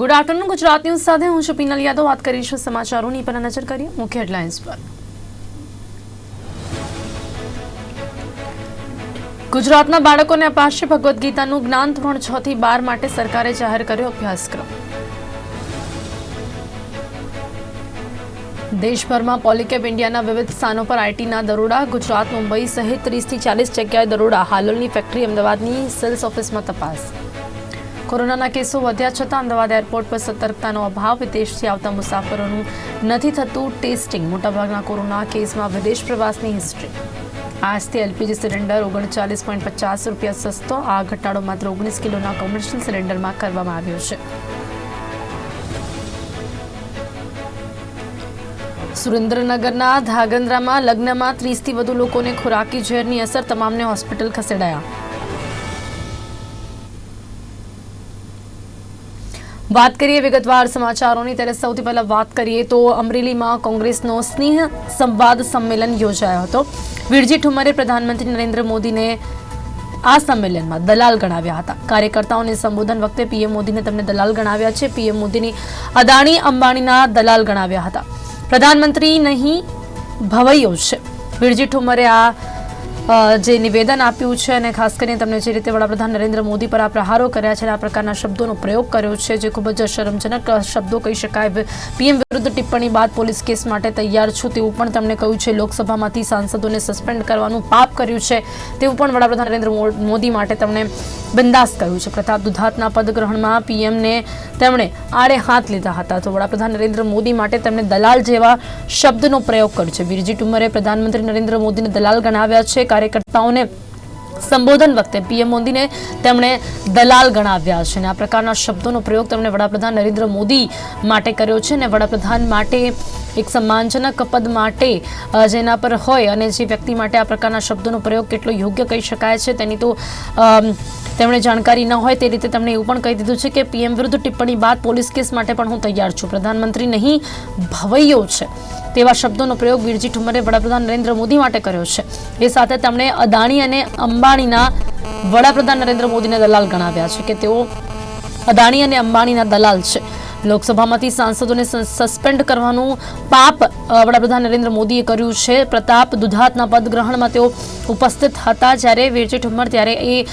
Good afternoon Gujarat news સાથે હું છું યાદવ. વાત કરીશું સમાચારોની. પર નજર કરીએ મુખ્ય હેડલાઇન્સ પર. ગુજરાતના બાળકોને અપાશે ભગવદ્ ગીતાનું જ્ઞાન ધોરણ છ થી બાર માટે સરકારે જાહેર કર્યો અભ્યાસક્રમ. દેશભરમાં પોલીકેપ ઇન્ડિયાના વિવિધ સ્થાનો પર આઈટીના દરોડા. ગુજરાત, મુંબઈ સહિત ત્રીસથી ચાલીસ જગ્યાએ દરોડા. હાલોલની ફેક્ટરી અમદાવાદની સેલ્સ ઓફિસમાં તપાસ. કોરોનાના કેસો વધ્યા છતાં અમદાવાદ એરપોર્ટ પર સતર્કતાનો અભાવ વિદેશથી આવતા મુસાફરોનું નથી થતું ટેસ્ટિંગ. મોટાભાગના કોરોના કેસમાં વિદેશ પ્રવાસની હિસ્ટ્રી આજથી એલપીજી સિલિન્ડર ઓગણચાલીસ પોઈન્ટ પચાસ રૂપિયા સસ્તો, આ ઘટાડો માત્ર ઓગણીસ કિલોના કોમર્શિયલ સિલિન્ડરમાં કરવામાં આવ્યો છે. સુરેન્દ્રનગરના ધાગંદ્રામાં લગ્નમાં ત્રીસથી વધુ લોકોને ખોરાકી ઝેરની અસર, તમામને હોસ્પિટલ ખસેડાયા. વાત કરીએ વિગતવાર સમાચારોની, ત્યારે સૌથી પહેલા વાત કરીએ તો અમરેલીમાં કોંગ્રેસનો સ્નેહ સંવાદ સંમેલન યોજાયો હતો. વીરજી ઠુમરે પ્રધાનમંત્રી નરેન્દ્ર મોદીને આ સંમેલનમાં દલાલ ગણાવ્યા હતા. કાર્યકર્તાઓને સંબોધન વખતે પીએમ મોદીને તમને દલાલ ગણાવ્યા છે. પીએમ મોદીની અદાણી, અંબાણીના દલાલ ગણાવ્યા હતા. પ્રધાનમંત્રી નહીં, ભવૈયો છે. વીરજી ઠુમ્મરે આ જે નિવેદન આપ્યું છે અને ખાસ કરીને તમને જે રીતે વડાપ્રધાન નરેન્દ્ર મોદી પર આ પ્રહારો કર્યા છે અને આ પ્રકારના શબ્દોનો પ્રયોગ કર્યો છે, જે ખૂબ જ શરમજનક શબ્દો કહી શકાય. પીએમ વિરુદ્ધ ટિપ્પણી બાદ પોલીસ કેસ માટે તૈયાર છું તેવું પણ તમને કહ્યું છે. લોકસભામાંથી સાંસદોને સસ્પેન્ડ કરવાનું પાપ કર્યું છે તેવું પણ વડાપ્રધાન નરેન્દ્ર મોદી માટે તેમણે બંદાસ કહ્યું છે. પ્રતાપ દુધાતના પદગ્રહણમાં પીએમને તેમણે આડે હાથ લીધા હતા. તો વડાપ્રધાન નરેન્દ્ર મોદી માટે તેમણે દલાલ જેવા શબ્દનો પ્રયોગ કર્યો છે. વીરજી ટુમરે પ્રધાનમંત્રી નરેન્દ્ર મોદીને દલાલ ગણાવ્યા છે. કાર્યકર્તાઓને સંબોધન વખતે પીએમ મોદીને તેમણે દલાલ ગણાવ્યા છે અને આ પ્રકારના શબ્દોનો પ્રયોગ તેમણે વડાપ્રધાન નરેન્દ્ર મોદી માટે કર્યો છે અને વડાપ્રધાન માટે એક સન્માનજનક પદ માટે જેના પર હોય અને જે વ્યક્તિ માટે આ પ્રકારના શબ્દોનો પ્રયોગ કેટલો યોગ્ય કહી શકાય છે તેની તો તેમણે જાણકારી ન હોય તે રીતે તેમણે એવું પણ કહી દીધું છે કે પીએમ વિરુદ્ધ ટિપ્પણી બાદ પોલીસ કેસ માટે પણ હું તૈયાર છું. પ્રધાનમંત્રી નહીં, ભવૈયો છે. તેવા શબ્દોનો પ્રયોગ વીરજી ઠુમરે વડાપ્રધાન નરેન્દ્ર મોદી માટે કર્યો છે. એ સાથે તેમણે અદાણી અને અંબાણીના વડાપ્રધાન નરેન્દ્ર મોદીને દલાલ ગણાવ્યા છે કે તેઓ અદાણી અને અંબાણીના દલાલ છે. લોકસભામાંથી સાંસદોને સસ- સસ્પેન્ડ કરવાનું પાપ વડાપ્રધાન નરેન્દ્ર મોદીએ કર્યું છે. પ્રતાપ દુધાતના પદગ્રહણમાં તેઓ ઉપસ્થિત હતા જ્યારે વીરજી ઠુમ્મર ત્યારે એ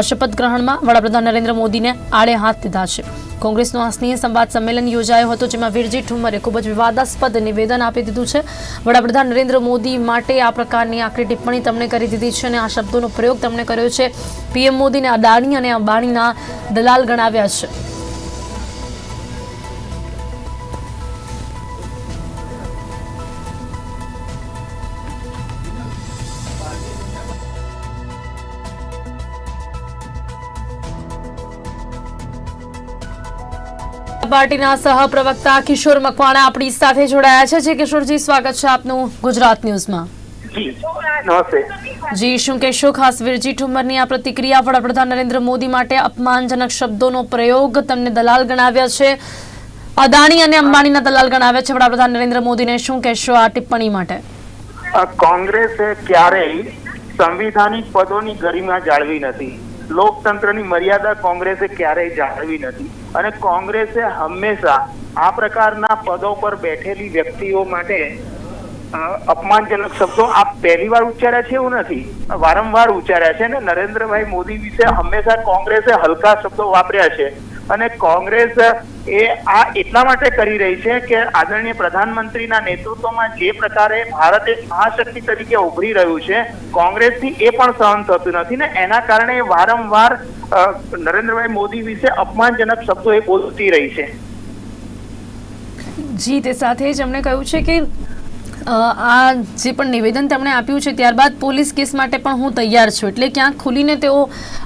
શપથ ગ્રહણમાં વડાપ્રધાન નરેન્દ્ર મોદીને આડે હાથ દીધા છે. કોંગ્રેસનો આ સ્નેહ સંવાદ સંમેલન યોજાયો હતો જેમાં વીરજી ઠુમ્મરે ખૂબ જ વિવાદાસ્પદ નિવેદન આપી દીધું છે. વડાપ્રધાન નરેન્દ્ર મોદી માટે આ પ્રકારની આકરી ટિપ્પણી તેમણે કરી દીધી છે અને આ શબ્દોનો પ્રયોગ તેમણે કર્યો છે. પીએમ મોદીને અદાણી અને અંબાણીના દલાલ ગણાવ્યા છે. પાર્ટીના સહપ્રવક્તા કિશોર મકવાણા આપણી સાથે જોડાયા છે. જે કિશોરજી સ્વાગત છે આપનું ગુજરાત ન્યૂઝમાં. જી શું કહેશો? ખાસ વીરજી ઠુમ્મરની આ પ્રતિક્રિયા વડાપ્રધાન નરેન્દ્ર મોદી માટે અપમાનજનક શબ્દોનો પ્રયોગ તમને દલાલ ગણાવ્યા છે. અદાણી અને અંબાણીના દલાલ ગણાવ્યા છે વડાપ્રધાન નરેન્દ્ર મોદીને. શું કહેશો આ ટિપ્પણી માટે? કોંગ્રેસે ક્યારેય સંવિધાનિક પદોની ગરિમા જાળવી નથી. લોકતંત્રની મર્યાદા કોંગ્રેસે ક્યારેય જાળવી નથી. અને કોંગ્રેસે હંમેશા આ પ્રકારના પદો પર બેઠેલી વ્યક્તિઓ માટે અપમાનજનક શબ્દો આ પહેલી વાર ઉચ્ચાર્યા છે એવું નથી. વારંવાર ઉચ્ચાર્યા છે ને નરેન્દ્રભાઈ મોદી વિશે હંમેશા કોંગ્રેસે હલકા શબ્દો વાપર્યા છે. અને કોંગ્રેસ એ આ એટલા માટે કરી રહી છે કે આદરણીય પ્રધાનમંત્રીના નેતૃત્વમાં જે પ્રકારે ભારત એક મહાશક્તિ તરીકે ઉભરી રહ્યું છે, કોંગ્રેસથી એ પણ સહન થતું નથી ને એના કારણે વારંવાર નરેન્દ્રભાઈ મોદી વિશે અપમાનજનક શબ્દો એ બોલતી રહી છે. જી, તે સાથે જ એમણે કહ્યું છે કે આ જે પણ નિવેદન તેમણે આપ્યું છે ત્યારબાદ પોલીસ કેસ માટે પણ હું તૈયાર છું. એટલે ક્યાંક ખુલીને તેઓ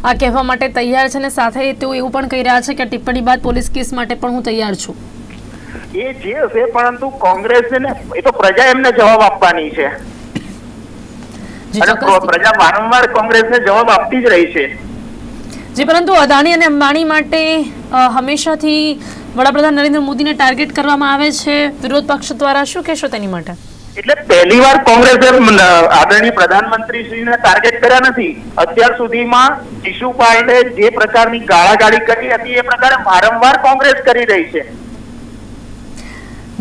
આ કહેવા માટે તૈયાર છે અને સાથે તેઓ એવું પણ કહી રહ્યા છે કે ટિપ્પણી બાદ પોલીસ કેસ માટે પણ હું તૈયાર છું. એ જે હશે પરંતુ કોંગ્રેસ ને એ તો પ્રજા એમને જવાબ આપવાની છે. પ્રજા વારંવાર કોંગ્રેસને જવાબ આપતી જ રહી છે. જી પરંતુ અદાણી અને અંબાણી માટે હંમેશાથી વડાપ્રધાન નરેન્દ્ર મોદીને ટાર્ગેટ કરવામાં આવે છે. વિરોધ પક્ષ દ્વારા શું કહેશો તેની માટે? એટલે પહેલી વાર કોંગ્રેસે આદરણીય પ્રધાનમંત્રીશ્રીને ટાર્ગેટ કર્યા નથી. અત્યાર સુધીમાં શિશુપાલે જે પ્રકારની ગાળાગાળી કરી હતી એ પ્રકારે વારંવાર કોંગ્રેસ કરી રહી છે.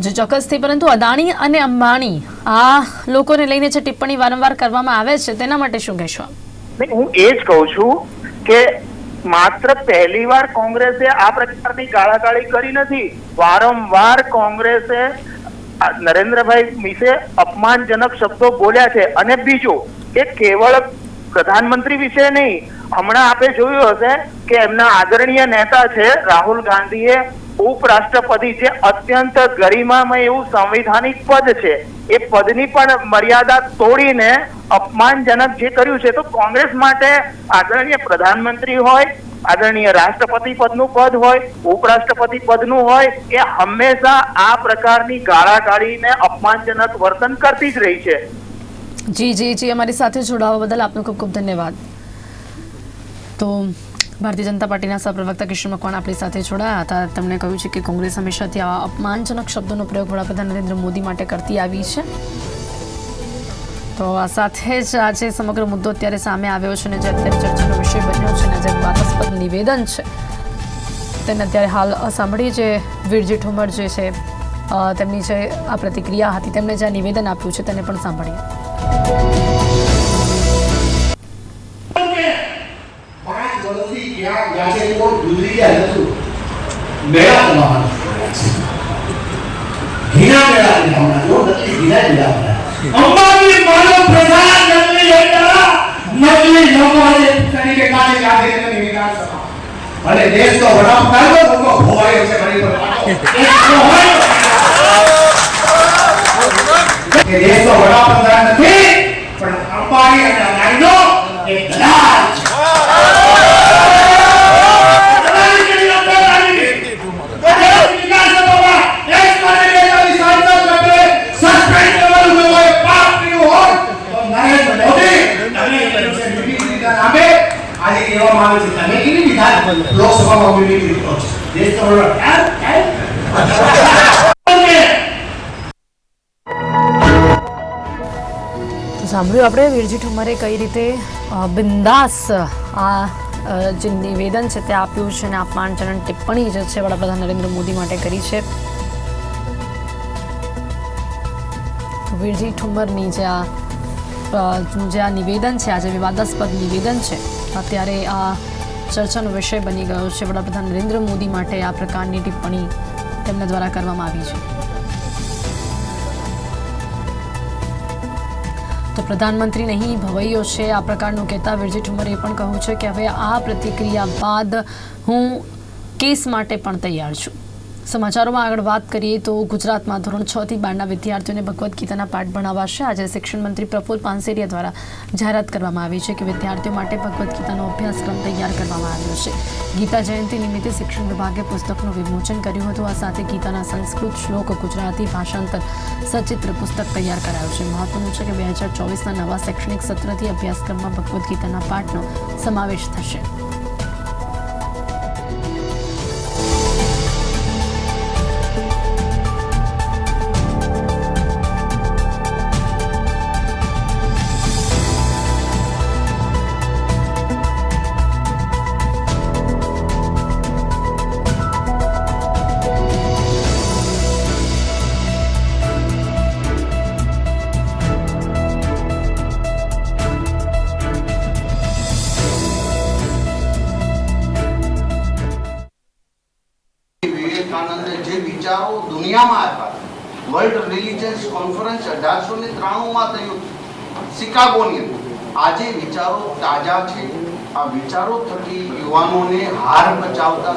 જો ચોક્કસથી પરંતુ અદાણી અને અંબાણી આ લોકોને લઈને જે ટિપ્પણી વારંવાર કરવામાં આવે છે તેના માટે શું કહેશો? હું એ જ કહું છું કે માત્ર પહેલી વાર કોંગ્રેસે આ પ્રકારની ગાળાગાળી કરી નથી. વારંવાર કોંગ્રેસે નરેન્દ્રભાઈ વિશે અપમાનજનક શબ્દો બોલ્યા છે. અને બીજું કે કેવળ પ્રધાનમંત્રી વિશે નહીં, હમણાં આપે જોયું હશે કે એમના આદરણીય નેતા છે રાહુલ ગાંધીએ ઉપરાષ્ટ્રપતિ છે, અત્યંત ગરિમામય એવું સંવિધાનિક પદ છે. એ પદની પણ મર્યાદા તોડીને અપમાનજનક જે કર્યું છે, તો કોંગ્રેસ માટે આદરણીય પ્રધાનમંત્રી હોય આદરણીય રાષ્ટ્રપતિ પદનું પદ હોય, ઉપરાષ્ટ્રપતિ પદનું હોય, એ હંમેશા આ પ્રકારની ગાળાગાળીને અપમાનજનક વર્તન કરતી જ રહી છે. જી જી જી, અમારી સાથે જોડાવા બદલ આપનો ખૂબ ખૂબ ધન્યવાદ. તો ભારતીય જનતા પાર્ટીના સહપ્રવક્તા કિશોર મકવાણ આપણી સાથે જોડાયા હતા. તેમણે કહ્યું છે કે કોંગ્રેસ હંમેશાથી આવા અપમાનજનક શબ્દોનો પ્રયોગ વડાપ્રધાન નરેન્દ્ર મોદી માટે કરતી આવી છે. તો આ સાથે જ આજે સમગ્ર મુદ્દો અત્યારે સામે આવ્યો છે અને જે અત્યારે ચર્ચાનો વિષય બન્યો છે અને જે વિવાદાસ્પદ નિવેદન છે, તેને અત્યારે હાલ સાંભળી જે વીરજી ઠુમર જે છે તેમની જે આ પ્રતિક્રિયા હતી, તેમણે જે નિવેદન આપ્યું છે તેને પણ સાંભળીએ. મેળા મેળા. અંબાજી માનવ પ્રધાન હેઠળ નકલી નમવાને તરીકે કાઢી કાઢી અને વિકાસ અને દેશનો વડાપ્રધાન તો લોકો ભોવાયો છે મારી પર એક દેશ દેશનો વડાપ્રધાન નથી, પણ અંબાણી અને અદાણીનો એ દલાલ છે. સાંભળ્યું આપણે વીરજી ઠુમરે કઈ રીતે બિંદાસ આ જે નિવેદન છે તે આપ્યું છે અને અપમાનજનક ટિપ્પણી જે છે વડાપ્રધાન નરેન્દ્ર મોદી માટે કરી છે. વીરજી ઠુમરની જે આ જે આ નિવેદન છે, આ જે વિવાદાસ્પદ નિવેદન છે, અત્યારે આ ચર્ચાનો વિષય બની ગયો છે વડાપ્રધાન નરેન્દ્ર મોદી માટે આ પ્રકારની ટિપ્પણી તેમના દ્વારા કરવામાં આવી છે. તો પ્રધાનમંત્રી નહીં ભવૈયો છે, આ પ્રકારનું કહેતા વિરજી ઠુમરે એ પણ કહ્યું છે કે હવે આ પ્રતિક્રિયા બાદ હું કેસ માટે પણ તૈયાર છું. સમાચારોમાં આગળ વાત કરીએ તો ગુજરાતમાં ધોરણ છ થી બારના વિદ્યાર્થીઓને ભગવદ્ ગીતાના પાઠ ભણાવાશે. આજે શિક્ષણ મંત્રી પ્રફુલ પાનસેરિયા દ્વારા જાહેરાત કરવામાં આવી છે કે વિદ્યાર્થીઓ માટે ભગવદ્ ગીતાનો અભ્યાસક્રમ તૈયાર કરવામાં આવ્યો છે. ગીતા જયંતિ નિમિત્તે શિક્ષણ વિભાગે પુસ્તકનું વિમોચન કર્યું હતું. આ સાથે ગીતાના સંસ્કૃત શ્લોક, ગુજરાતી ભાષાંતર, સચિત્ર પુસ્તક તૈયાર કરાયું છે. મહત્વનું છે કે બે હજાર ચોવીસના નવા શૈક્ષણિક સત્રથી અભ્યાસક્રમમાં ભગવદ્ ગીતાના પાઠનો સમાવેશ થશે. ત્રાણુંમાં થયું. શિકાગોની અંદર. આજે વિચારો તાજા છે. આ વિચારો થકી યુવાનોને હાર બચાવતા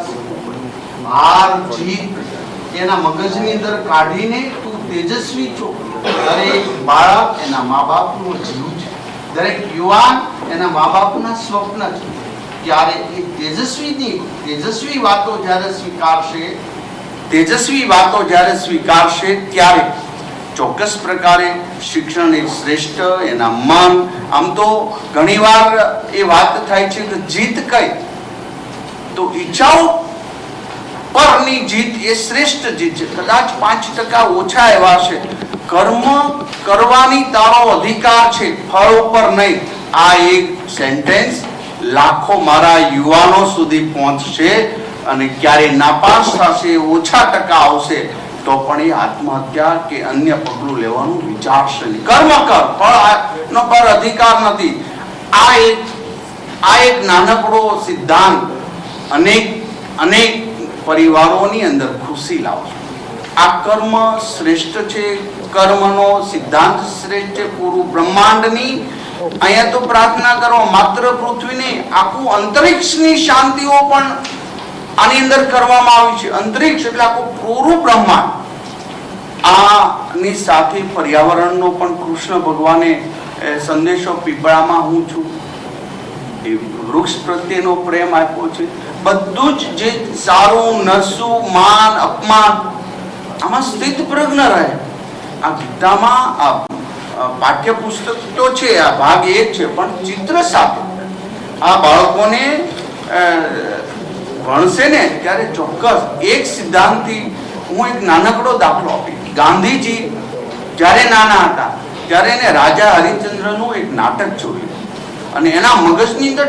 હાર જીત એના મગજની અંદર કાઢીને તું તેજસ્વી છો. દરેક બાળક એના મા બાપનું જીવ છે. દરેક યુવાન એના મા બાપના સ્વપ્ન છે. ત્યારે એ તેજસ્વીની તેજસ્વી વાતો જ્યારે સ્વીકારશે, તેજસ્વી વાતો જ્યારે સ્વીકારશે, ત્યારે ચોક્કસ પ્રકારે શિક્ષણ એ શ્રેષ્ઠ, એના મન. આમ તો ઘણીવાર એ વાત થાય છે કે જીત કઈ? તો ઈચ્છાઓ પરની જીત એ શ્રેષ્ઠ જીત છે. કદાચ પાંચ ટકા ઓછા એવા છે. કર્મ કરવાની તારો અધિકાર છે, ફળ ઉપર નહીં. આ એક સેન્ટેન્સ લાખો મારા યુવાનો સુધી પહોંચશે અને ક્યારે નાપાસ થશે, ઓછા ટકા આવશે. તો પણ એ આત્મહત્યા કે અન્ય પગલું લેવાનું વિચારશે નહીં. કર્મ કર ફળ નો પર અધિકાર નથી. આ એક આ એક નાનકડો સિદ્ધાંત અનેક અનેક પરિવારોની અંદર ખુશી લાવશે. આ કર્મ શ્રેષ્ઠ છે, કર્મનો સિદ્ધાંત શ્રેષ્ઠ છે, પૂરું બ્રહ્માંડની. અહીંયા તો પ્રાર્થના કરો, માત્ર પૃથ્વીને આખું અંતરિક્ષની શાંતિઓ પણ આની અંદર કરવામાં આવી છે. અંતરિક્ષ એટલે આખું પૂરું બ્રહ્માંડ. આની સાથે પર્યાવરણનો પણ કૃષ્ણ ભગવાને સંદેશો પીપળામાં હું છું. એ વૃક્ષ પ્રત્યેનો પ્રેમ આપ્યો છે. બધું જ જે સારું નરસું માન, અપમાન, આમાં સ્થિત પ્રજ્ઞ રહે. આ ગીતામાં આ પાઠ્યપુસ્તક તો છે, આ ભાગ એક છે, પણ ચિત્ર સાથે આ બાળકોને ભણશે ને, ત્યારે ચોક્કસ એક સિદ્ધાંતથી હું એક નાનકડો દાખલો આપી ગાંધીજી જ્યારે નાના હતા, ત્યારે એને રાજા હરિચંદ્રનું એક નાટક જોયું. અને એના મગજની અંદર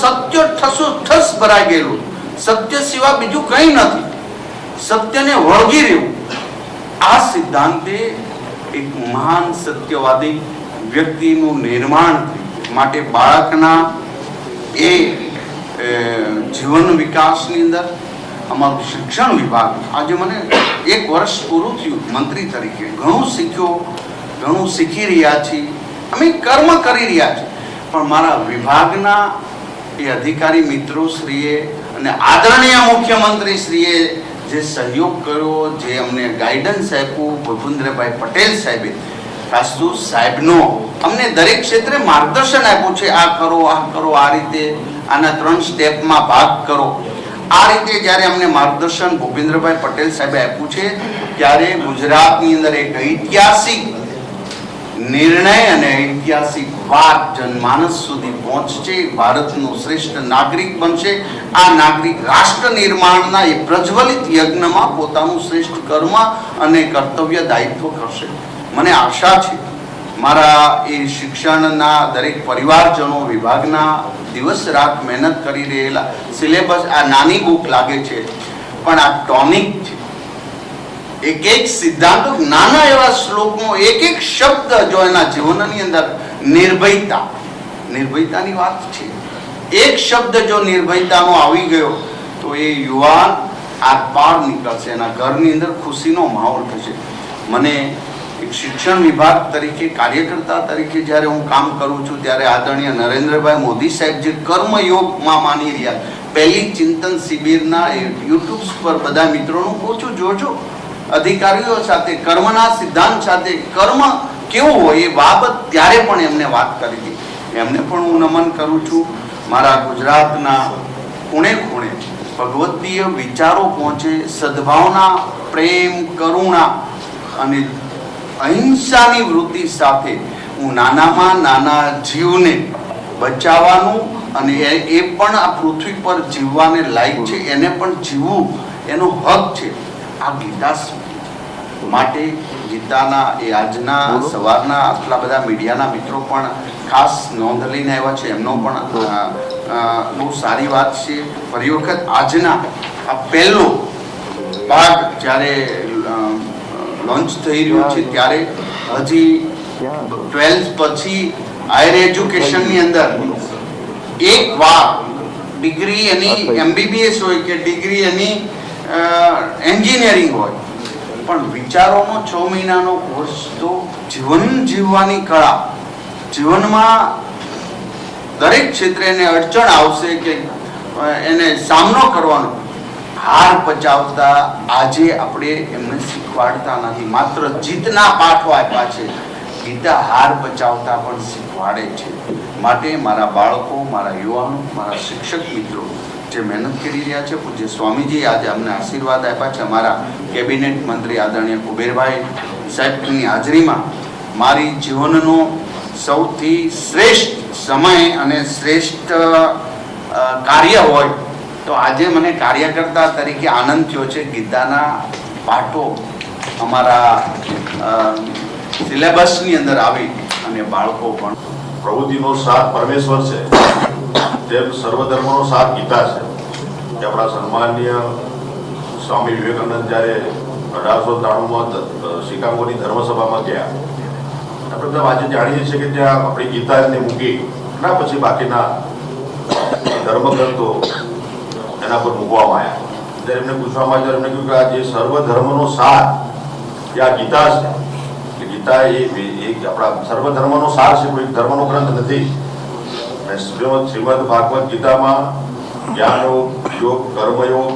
સત્ય, ઠસો, ઠસ ભરાઈ ગયેલું. સત્ય સિવાય બીજું કંઈ નથી. સત્યને વળગી રહેવું. આ સિદ્ધાંતે એક મહાન સત્યવાદી વ્યક્તિનું નિર્માણ માટે બાળકના એ જીવન વિકાસની અંદર અમારું શિક્ષણ વિભાગ આજે મને એક વર્ષ પૂરું થયું મંત્રી તરીકે. ઘણું શીખ્યો, ઘણું શીખી રહ્યા છીએ. અમે કર્મ કરી રહ્યા છીએ. પણ મારા વિભાગના એ અધિકારી મિત્રો શ્રીએ અને આદરણીય મુખ્યમંત્રી શ્રીએ જે સહયોગ કર્યો, જે અમને ગાઈડન્સ આપ્યું, ભૂપેન્દ્રભાઈ પટેલ સાહેબે ખાસુ સાહેબનો, અમને દરેક ક્ષેત્રે માર્ગદર્શન આપ્યું છે, આ કરો આ કરો, આ રીતે આના ત્રણ સ્ટેપમાં ભાગ કરો. આ રીતે જ્યારે અમને માર્ગદર્શન ભૂપેન્દ્રભાઈ પટેલ સાહેબે આપ્યું છે, ત્યારે ગુજરાતની અંદર એક ઐતિહાસિક નિર્ણય અને ઐતિહાસિક વાત જનમાનસ સુધી પહોંચશે, ભારતનો શ્રેષ્ઠ નાગરિક બનશે. આ નાગરિક રાષ્ટ્ર નિર્માણના એ પ્રજ્વલિત યજ્ઞમાં પોતાનું શ્રેષ્ઠ કર્મ અને કર્તવ્ય દાયિત્વ કરશે. મને આશા છે મારા એ શિક્ષણના દરેક પરિવારજનો વિભાગના દિવસ રાત મહેનત કરી રહેલા. સિલેબસ આ નાની બુક લાગે છે, પણ આ ટોનિક છે. એક એક સિદ્ધાંતો નાના એવા શ્લોકનો એક એક શબ્દ જો એના જીવનની અંદર નિર્ભયતા, નિર્ભયતાની વાત છે. એક શબ્દ જો નિર્ભયતાનો આવી ગયો, તો એ યુવાન આ પાર નીકળશે, એના ઘરની અંદર ખુશીનો માહોલ થશે. મને એક શિક્ષણ વિભાગ તરીકે, કાર્યકર્તા તરીકે જ્યારે હું કામ કરું છું, ત્યારે આદરણીય નરેન્દ્રભાઈ મોદી સાહેબ જે કર્મયોગમાં માની રહ્યા પહેલી ચિંતન શિબિરના યુટ્યુબ્સ પર બધા મિત્રોનું કહું છું જોજો. અધિકારીઓ સાથે, કર્મના સિદ્ધાંત સાથે કર્મ કેવું હોય એ બાબત ત્યારે પણ એમને વાત કરી હતી. એમને પણ હું નમન કરું છું. મારા ગુજરાતના ખૂણે ખૂણે ભગવતીય વિચારો પહોંચે, સદભાવના, પ્રેમ, કરુણા અને અહિંસાની વૃત્તિ સાથે હું નાનામાં નાના જીવને બચાવવાનું અને એ એ પણ આ પૃથ્વી પર જીવવાને લાયક છે એને પણ જીવવું એનો હક છે. આ ગીતા. માટે ગીતાના એ આજના સવારના આટલા બધા મીડિયાના મિત્રો પણ ખાસ નોંધ લઈને આવ્યા છે. એમનો પણ બહુ સારી વાત છે. ફરી વખત આજના આ પહેલો ભાગ જ્યારે લોન્ચ થઈ રહ્યું છે ત્યારે હજી ટ્વેલ્થ પછી હાયર એજ્યુકેશનની અંદર એક વાર ડિગ્રી એની એમબીબીએસ હોય કે ડિગ્રી એની એન્જિનિયરિંગ હોય. પણ વિચારોનો છ મહિનાનો કોર્સ તો જીવન જીવવાની કળા. જીવનમાં દરેક ક્ષેત્રે એને અડચણ આવશે કે એને સામનો કરવાનો. હાર પચાવતા આજે આપણે એમને શીખવાડતા નથી. માત્ર જીતના પાઠો આપ્યા છે. ગીતા હાર પચાવતા પણ શીખવાડે છે. માટે મારા બાળકો, મારા યુવાનો, મારા શિક્ષક મિત્રો જે મહેનત કરી રહ્યા છે, પૂજ્ય સ્વામીજી આજે અમને આશીર્વાદ આપ્યા છે. અમારા કેબિનેટ મંત્રી આદરણીય કુબેરભાઈ સાહેબની હાજરીમાં મારી જીવનનો સૌથી શ્રેષ્ઠ સમય અને શ્રેષ્ઠ કાર્ય હોય તો આજે મને કાર્યકર્તા તરીકે આનંદ થયો છે. ગીતાના પાઠો અમારા સિલેબસની અંદર આવી અને બાળકો પણ. પ્રવૃત્તિનો સાથ પરમેશ્વર છે. તેમ સર્વધર્મનો સાથ ગીતા છે. કે આપણા સન્માનીય સ્વામી વિવેકાનંદ જ્યારે અઢારસો ત્રાણુંમાં શિકાગોની ધર્મસભામાં ગયા. આપણે બધા આજે જાણીએ છીએ કે ત્યાં આપણી ગીતાને મૂકી. ના, પછી બાકીના ધર્મગ્રંથો એના પર મૂકવામાં આવ્યા. ત્યારે એમને પૂછવામાં આવ્યું એમને કહ્યું કે આ જે સર્વધર્મનો સાર એ આ ગીતા છે કે ગીતા એ એક આપણા સર્વધર્મનો સાર છે કોઈ ધર્મનો ગ્રંથ નથી. શ્રીમદ ભાગવત ગીતામાં જ્ઞાન યોગ, કર્મયોગ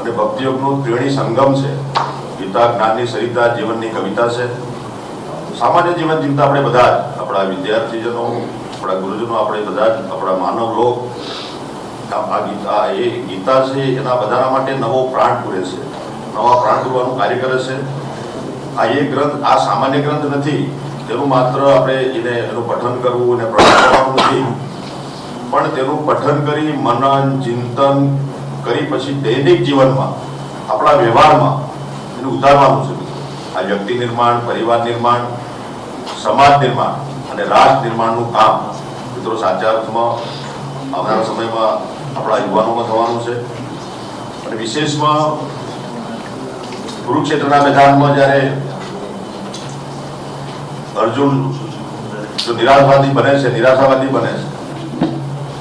અને ભક્તિયોગનો ત્રિવેણી સંગમ છે. ગીતા, જ્ઞાનની સરિતા, જીવનની કવિતા છે. સામાન્ય જીવન જીવતા આપણે બધા જ, આપણા વિદ્યાર્થીજનો, આપણા ગુરુજનો, આપણે બધા જ, આપણા માનવ લોક આ ગીતા, એ ગીતા છે, એના બધાના માટે નવો પ્રાણ પૂરે છે. નવા પ્રાણ પૂરવાનું કાર્ય કરે છે. આ એ ગ્રંથ, આ સામાન્ય ગ્રંથ નથી. તેનું માત્ર આપણે એને એનું પઠન કરવું અને પ્રવચન કરવાનું નથી. પણ તેનું પઠન કરી મનન, ચિંતન કરી પછી દૈનિક જીવનમાં, આપણા વ્યવહારમાં એને ઉતારવાનું છે. આ વ્યક્તિ નિર્માણ, પરિવાર નિર્માણ, સમાજ નિર્માણ અને રાષ્ટ્ર નિર્માણનું કામ. મિત્રો, સાચા અર્થમાં આવનારા સમયમાં આપણા યુવાનોમાં થવાનું છે. અને વિશેષમાં કુરુક્ષેત્રના મેદાનમાં જ્યારે અર્જુન જો નિરાશવાદી બને છે, નિરાશાવાદી બને છે,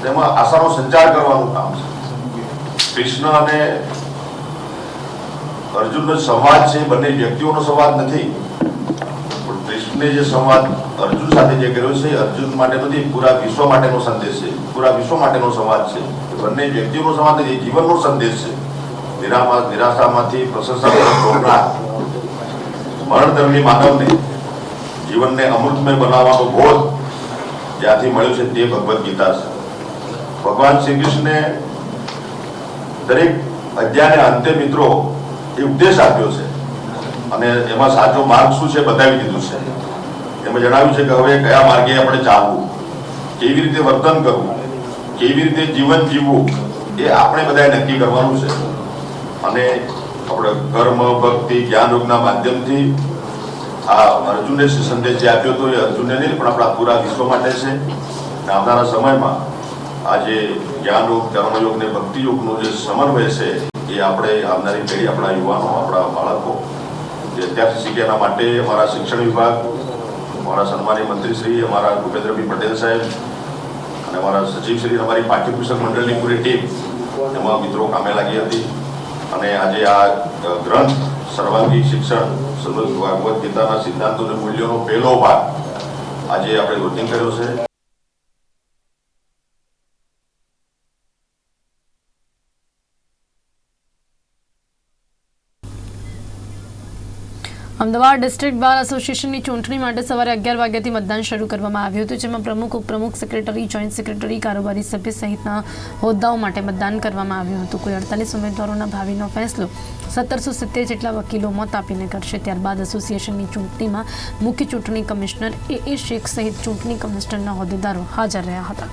તેમાં આશાનો સંચાર કરવાનું કામ છે. કૃષ્ણ અને અર્જુનનો સંવાદ છે, બંને વ્યક્તિઓનો સંવાદ નથી. પણ કૃષ્ણે જે સંવાદ અર્જુન સાથે જે કર્યો છે અર્જુન માટે નથી પૂરા વિશ્વ માટેનો સંદેશ છે. પૂરા વિશ્વ માટેનો સંવાદ છે. બંને વ્યક્તિઓનો સંવાદ નથી, જીવનનો સંદેશ છે. નિરાશામાંથી પ્રશંસા મરણધર્મી માનવને જીવનને અમૃતમય બનાવવાનો બોધ જ્યાંથી મળ્યો છે તે ભગવદ્ ગીતા છે. ભગવાન શ્રી કૃષ્ણે દરેક અધ્યાયને અંતે મિત્રો એ ઉપદેશ આપ્યો છે અને એમાં સાચો માર્ગ શું છે બતાવી દીધું છે. એમાં જણાવ્યું છે કે હવે કયા માર્ગે આપણે ચાલવું? કેવી રીતે વર્તન કરવું? કેવી રીતે જીવન જીવવું એ આપણે બધાએ નક્કી કરવાનું છે. અને આપણે કર્મ, ભક્તિ જ્ઞાન યોગના માધ્યમથી આ અર્જુને જે સંદેશ આપ્યો હતો એ અર્જુનને નહીં, પણ આપણા પૂરા વિશ્વ માટે છે. અને આવનારા સમયમાં આ જે જ્ઞાન યોગ કર્મયોગ ને ભક્તિ યોગનો જે સમન્વય છે એ આપણે આવનારી પેઢી, આપણા યુવાનો, આપણા બાળકો, જે અત્યારથી શીખે એના માટે અમારા શિક્ષણ વિભાગ, અમારા સન્માનીય મંત્રી શ્રી અમારા ભૂપેન્દ્રભાઈ પટેલ સાહેબ અને અમારા સચિવ શ્રી અમારી પાઠ્યપુસ્તક મંડળની પૂરી ટીમ, એમાં મિત્રો કામે લાગી હતી. અને આજે આ ગ્રંથ સર્વાંગી શિક્ષણ ભાગવત ગીતાના સિદ્ધાંતો અને મૂલ્યોનો પહેલો ભાગ આજે આપણે વૃદ્ધિ કર્યો છે. અમદાવાદ ડિસ્ટ્રિક્ટ બાર એસોસિએશનની ચૂંટણી માટે સવારે અગિયાર વાગ્યાથી મતદાન શરૂ કરવામાં આવ્યું હતું, જેમાં પ્રમુખ, ઉપપ્રમુખ, સેક્રેટરી, જોઈન્ટ સેક્રેટરી, કારોબારી સભ્ય સહિતના હોદ્દાઓ માટે મતદાન કરવામાં આવ્યું હતું. કુલ અડતાલીસ ઉમેદવારોના ભાવિનો ફેસલો સત્તરસો સિત્તેર જેટલા વકીલો મત આપીને કરશે. ત્યારબાદ એસોસિએશનની ચૂંટણીમાં મુખ્ય ચૂંટણી કમિશનર એ એ શેખ સહિત ચૂંટણી કમિશનરના હોદ્દેદારો હાજર રહ્યા હતા.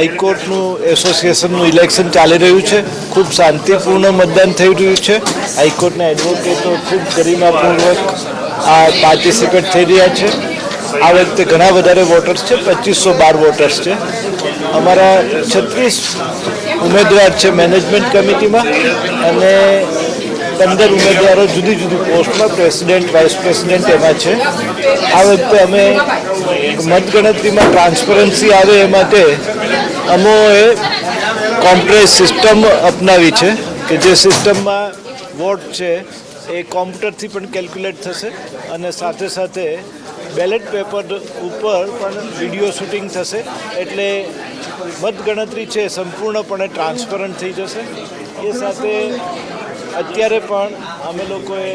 હાઈકોર્ટનું એસોસિએશનનું ઇલેક્શન ચાલી રહ્યું છે. ખૂબ શાંતિપૂર્ણ મતદાન થઈ રહ્યું છે. હાઈકોર્ટના એડવોકેટો ખૂબ ગરિમાપૂર્વક આ પાર્ટિસિપેટ થઈ રહ્યા છે. આ વખતે ઘણા વધારે વોટર્સ છે. પચીસો બાર વોટર્સ છે. અમારા છત્રીસ ઉમેદવાર છે મેનેજમેન્ટ કમિટીમાં અને પંદર ઉમેદવારો જુદી જુદી પોસ્ટમાં પ્રેસિડેન્ટ વાઇસ પ્રેસિડેન્ટ એમાં છે. આ વખતે અમે મતગણતરીમાં ટ્રાન્સપરન્સી આવે એ માટે અમોએ કોમ્પ્રેસ સિસ્ટમ અપનાવી છે કે જે સિસ્ટમમાં વોટ છે એ કોમ્પ્યુટરથી પણ કેલ્ક્યુલેટ થશે અને સાથે સાથે બેલેટ પેપર ઉપર પણ વીડિયો શૂટિંગ થશે એટલે મતગણતરી છે સંપૂર્ણપણે ટ્રાન્સપરન્ટ થઈ જશે. એ સાથે અત્યારે પણ અમે લોકોએ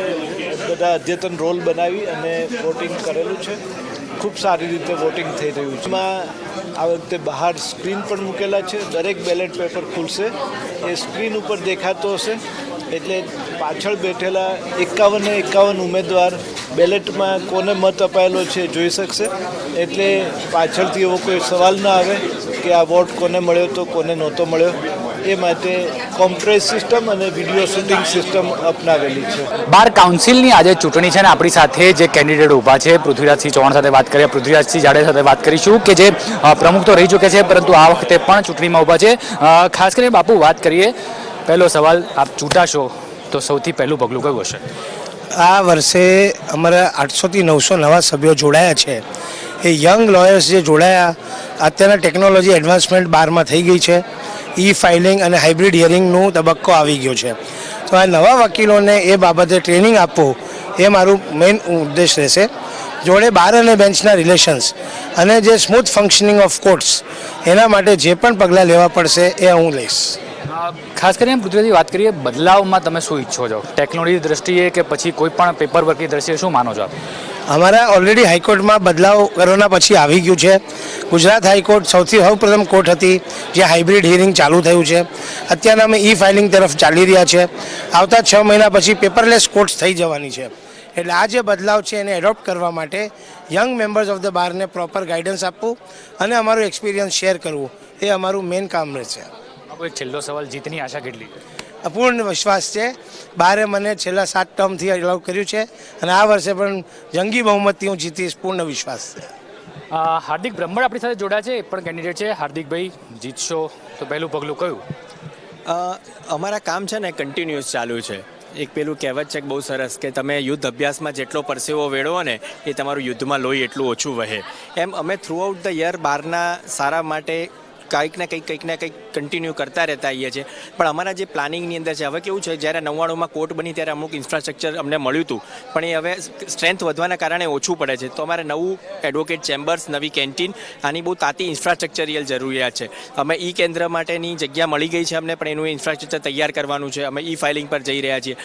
બધા અદ્યતન રોલ બનાવી અને વોટિંગ કરેલું છે. ખૂબ સારી રીતે વોટિંગ થઈ રહ્યું છે. એમાં આ વખતે બહાર સ્ક્રીન પણ મૂકેલા છે. દરેક બેલેટ પેપર ખુલશે. એ સ્ક્રીન ઉપર દેખાતો હશે. એટલે પાછળ બેઠેલા એકાવને એકાવન ઉમેદવાર બેલેટમાં કોને મત અપાયેલો છે જોઈ શકશે. એટલે પાછળથી એવો કોઈ સવાલ ના આવે કે આ વોટ કોને મળ્યો તો કોને નહોતો મળ્યો. એ માટે કોમ્પ્રેસ સિસ્ટમ અને વીડિયો શૂટિંગ સિસ્ટમ અપનાવેલી છે. બાર કાઉન્સિલની આજે ચૂંટણી છે ને આપણી સાથે જે કેન્ડિડેટ ઊભા છે પૃથ્વીરાજસિંહ ચૌહાણ સાથે વાત કરીએ. પૃથ્વીરાજસિંહ જાડેજા સાથે વાત કરીશું કે જે પ્રમુખ તો રહી ચૂકે છે પરંતુ આ વખતે પણ ચૂંટણીમાં ઊભા છે. ખાસ કરીને બાપુ વાત કરીએ. પહેલો સવાલ આપ ચૂંટાશો તો સૌથી પહેલું પગલું કયું હશે? આ વર્ષે અમારા આઠસોથી નવસો નવા સભ્યો જોડાયા છે. એ યંગ લોયર્સ જે જોડાયા અત્યારના ટેકનોલોજી એડવાન્સમેન્ટ બારમાં થઈ ગઈ છે. ઈ ફાઇલિંગ અને હાઇબ્રિડ હિયરિંગનું તબક્કો આવી ગયો છે. તો આ નવા વકીલોને એ બાબતે ટ્રેનિંગ આપવું એ મારું મેઇન ઉદ્દેશ રહેશે. જોડે બાર અને બેન્ચના રિલેશન્સ અને જે સ્મૂથ ફંક્શનિંગ ઓફ કોર્ટ્સ એના માટે જે પણ પગલાં લેવા પડશે એ હું લઈશ. ખાસ કરીને પૃથ્વીથી વાત કરીએ, બદલાવમાં તમે શું ઈચ્છો છો? ટેકનોલોજી દ્રષ્ટિએ કે પછી કોઈ પણ પેપર વર્કની દ્રષ્ટિએ શું માનો છો આપ? અમારા ઓલરેડી હાઈકોર્ટમાં બદલાવ કોરોના પછી આવી ગયું છે. ગુજરાત હાઈકોર્ટ સૌથી સૌપ્રથમ કોર્ટ હતી, જે હાઇબ્રિડ હિયરિંગ ચાલુ થયું છે. અત્યારના અમે ઈ ફાઇલિંગ તરફ ચાલી રહ્યા છે. આવતા છ મહિના પછી પેપરલેસ કોર્ટ્સ થઈ જવાની છે. એટલે આ જે બદલાવ છે એને એડોપ્ટ કરવા માટે યંગ મેમ્બર્સ ઓફ ધ બારને પ્રોપર ગાઈડન્સ આપવું અને અમારું એક્સપિરિયન્સ શેર કરવું. એ અમારું મેઇન કામ રહેશે. છેલ્લો સવાલ, જીતની આશા કેટલી? અપૂર્ણ વિશ્વાસ છે. બારે મને છેલ્લા સાત ટર્મથી અલાઉ કર્યું છે અને આ વર્ષે પણ જંગી બહુમતથી હું જીતીશ પૂર્ણ વિશ્વાસ છે. હાર્દિક બ્રહ્મણ આપણી સાથે જોડાયા છે એ પણ કેન્ડિડેટ છે. હાર્દિકભાઈ જીતશો તો પહેલું પગલું કયું? અમારા કામ છે ને કન્ટિન્યુઅસ ચાલુ છે. એક પેલું કહેવત છે કે બહુ સરસ કે તમે યુદ્ધ અભ્યાસમાં જેટલો પરસેવો વેળવો ને એ તમારું યુદ્ધમાં લોહી એટલું ઓછું વહે. એમ અમે થ્રુઆઉટ ધ યર બહારના સારા માટે કંઈક ને કંઈક કંઈક ને કંઈક કન્ટિન્યુ કરતા રહેતા આવીએ છીએ. પણ અમારા જે પ્લાનિંગની અંદર છે, હવે કેવું છે, જ્યારે નવ્વાણુંમાં કોર્ટ બની ત્યારે અમુક ઇન્ફ્રાસ્ટ્રક્ચર અમને મળ્યું હતું. પણ એ હવે સ્ટ્રેન્થ વધવાના કારણે ઓછું પડે છે. તો અમારે નવું એડવોકેટ ચેમ્બર્સ નવી કેન્ટીન આની બહુ તાતી ઇન્ફ્રાસ્ટ્રક્ચરિયલ જરૂરિયાત છે. અમે ઈ કેન્દ્ર માટેની જગ્યા મળી ગઈ છે અમને, પણ એનું ઇન્ફ્રાસ્ટ્રક્ચર તૈયાર કરવાનું છે. અમે ઈ ફાઇલિંગ પર જઈ રહ્યા છીએ.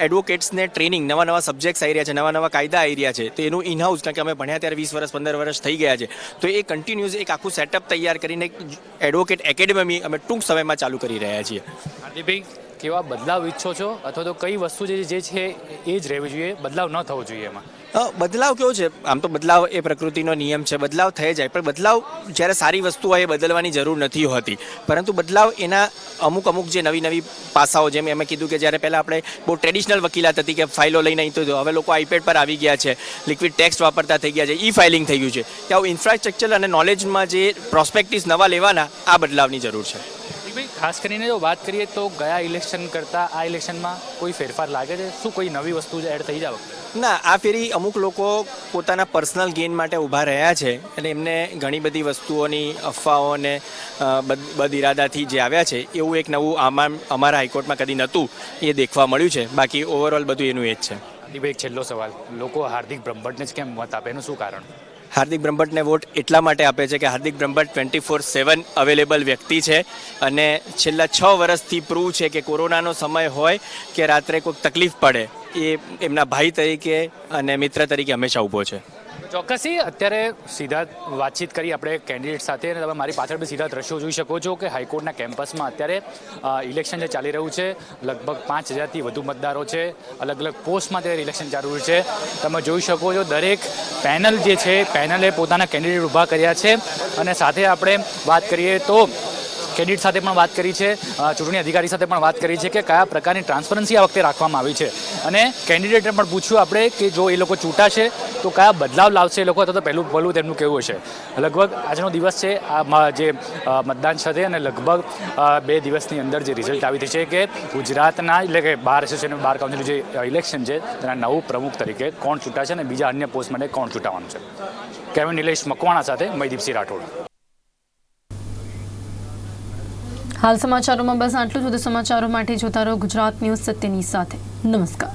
એડવોકેટ્સને ટ્રેનિંગ નવા નવા સબ્જેક્ટ્સ આવી રહ્યા છે, નવા નવા કાયદા આવી રહ્યા છે. તો એનું ઇનહાઉસ કારણ કે અમે ભણ્યા ત્યારે વીસ વર્ષ, પંદર વર્ષ થઈ ગયા છે. તો એ કન્ટિન્યુઅસ એક આખું સેટઅપ તૈયાર કરીને એડવોકેટ એકેડમી અમે ટૂંક સમયમાં ચાલુ કરી રહ્યા છીએ. હાર્દિકભાઈ, કેવા બદલાવ ઈચ્છો છો? અથવા તો કઈ વસ્તુ જે છે એ જ રહેવી જોઈએ? બદલાવ ન થવો જોઈએ એમાં. બદલાવ કેવો છે? આમ તો બદલાવ એ પ્રકૃતિનો નિયમ છે. બદલાવ થઈ જાય, પણ બદલાવ જ્યારે સારી વસ્તુ હોય એ બદલવાની જરૂર નથી હોતી. પરંતુ બદલાવ એના અમુક અમુક જે નવી નવી પાસાઓ, જેમ એમ કીધું કે જ્યારે પહેલાં આપણે બહુ ટ્રેડિશનલ વકીલાત હતી કે ફાઇલો લઈને અહીં તો હવે લોકો આઈપેડ પર આવી ગયા છે લિક્વિડ ટેક્સ્ટ વાપરતા થઈ ગયા છે ઈ ફાઇલિંગ થઈ ગયું છે. આવું ઇન્ફ્રાસ્ટ્રક્ચર અને નોલેજમાં જે પ્રોસ્પેક્ટિસ નવા લેવાના, આ બદલાવની જરૂર છે. હાર્દિકભાઈ ખાસ કરીને જો વાત કરીએ તો ગયા ઇલેક્શન કરતાં આ ઇલેક્શનમાં કોઈ ફેરફાર લાગે છે? શું કોઈ નવી વસ્તુ એડ થઈ જાવ? ના આ ફેરી અમુક લોકો પોતાના પર્સનલ ગેઇન માટે ઊભા રહ્યા છે અને એમને ઘણી બધી વસ્તુઓની અફવાઓને અને બદ બદ ઇરાદાથી જે આવ્યા છે એવું એક નવું આમાં અમારા હાઈકોર્ટમાં કદી નહોતું એ દેખવા મળ્યું છે. બાકી ઓવરઓલ બધું એનું એ જ છે. એક છેલ્લો સવાલ. લોકો હાર્દિક બ્રહ્મભટ્ટને જ કેમ મત આપે એનું શું કારણ? હાર્દિક બ્રહ્મભટ્ટને વોટ એટલા માટે આપે છે કે Hardik Brahmbhatt twenty four seven available વ્યક્તિ છે અને છેલ્લા છ વર્ષથી પ્રૂવ છે કે કોરોનાનો સમય હોય કે રાત્રે કોઈક તકલીફ પડે એ એમના ભાઈ તરીકે અને મિત્ર તરીકે હંમેશા ઊભો છે. ચોક્કસથી અત્યારે સીધા વાતચીત કરી આપણે કેન્ડિડેટ સાથે અને તમે મારી પાછળ બી સીધા દ્રશ્યો જોઈ શકો છો કે હાઈકોર્ટના કેમ્પસમાં અત્યારે ઇલેક્શન જે ચાલી રહ્યું છે, લગભગ પાંચ હજારથી વધુ મતદારો છે, અલગ અલગ પોસ્ટમાં અત્યારે ઇલેક્શન ચાલી છે. તમે જોઈ શકો છો દરેક પેનલ જે છે, પેનલે પોતાના કેન્ડિડેટ ઊભા કર્યા છે. અને સાથે આપણે વાત કરીએ તો કેડિટ સાથે પણ વાત કરી છે ચૂંટણી અધિકારી સાથે પણ વાત કરી છે કે કયા પ્રકારની ટ્રાન્સપરન્સી આ વખતે રાખવામાં આવી છે. અને કેન્ડિડેટને પણ પૂછ્યું આપણે કે જો એ લોકો ચૂંટાશે તો કયા બદલાવ લાવશે એ લોકો અથવા તો પહેલું પહેલું તેમનું કેવું હશે. લગભગ આજનો દિવસ છે, આ જે મતદાન છે અને લગભગ બે દિવસની અંદર જે રિઝલ્ટ આવી છે કે ગુજરાતના, એટલે કે બાર એસોસિએશન બાર કાઉન્સિલ જે ઇલેક્શન છે, તેના નવું પ્રમુખ તરીકે કોણ ચૂંટાશે અને બીજા અન્ય પોસ્ટ માટે કોણ ચૂંટાવાનું છે. કેવિન નિલેશ મકવાણા સાથે મયદીપસિંહ રાઠોડ. હાલ સમાચારોમાં બસ આટલું જ. વધુ સમાચારો માટે જોતા રહો ગુજરાત ન્યૂઝ સત્યની સાથે. નમસ્કાર.